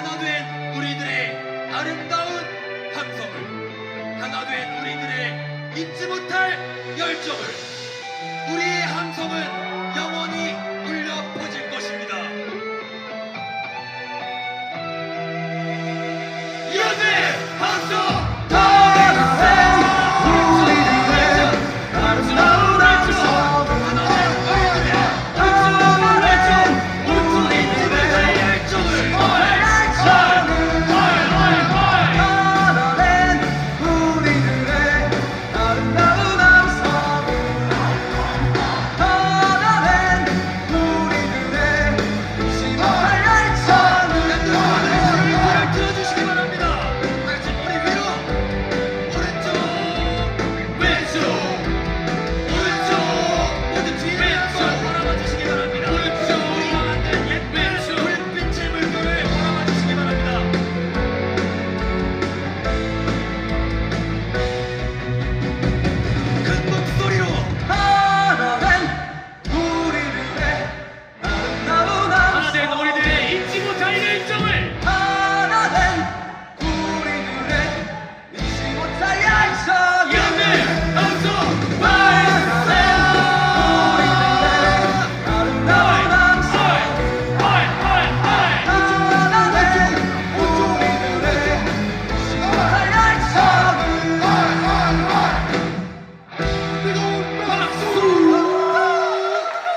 하나 된 우리들의 아름다운 함성을 하나 된 우리들의 잊지 못할 열정을 우리의 함성은 영원히 울려 퍼질 것입니다. 이어내 함성!